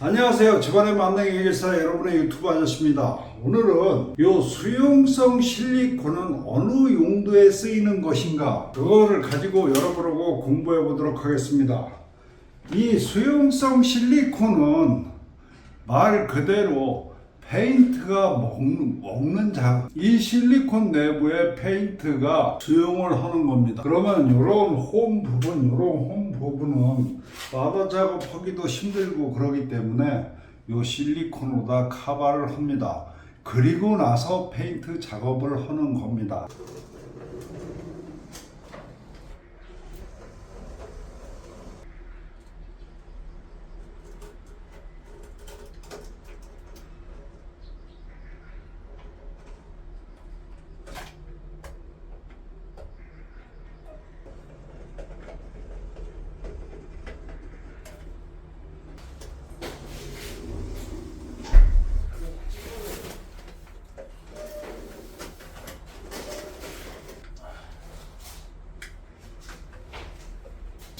안녕하세요. 집안의 만능의 일사 여러분의 유튜브 아저씨입니다. 오늘은 요 수용성 실리콘은 어느 용도에 쓰이는 것인가 그거를 가지고 여러분하고 공부해 보도록 하겠습니다. 이 수용성 실리콘은 말 그대로 페인트가 먹는, 먹는 자. 이 실리콘 내부에 페인트가 수용을 하는 겁니다. 그러면 이런 홈 부분, 이런 홈 부분은 마다 작업하기도 힘들고 그러기 때문에 이 실리콘으로다 카바를 합니다. 그리고 나서 페인트 작업을 하는 겁니다.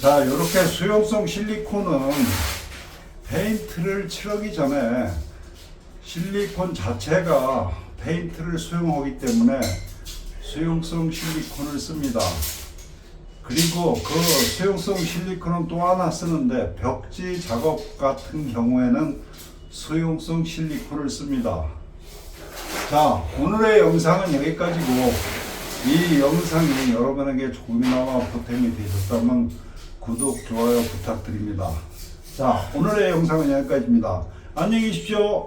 자, 이렇게 수용성 실리콘은 페인트를 칠하기 전에 실리콘 자체가 페인트를 수용하기 때문에 수용성 실리콘을 씁니다. 그리고 그 수용성 실리콘은 또 하나 쓰는데 벽지 작업 같은 경우에는 수용성 실리콘을 씁니다. 자, 오늘의 영상은 여기까지고 이 영상이 여러분에게 조금이나마 보탬이 되셨다면 구독, 좋아요 부탁드립니다. 자, 오늘의 영상은 여기까지입니다. 안녕히 계십시오.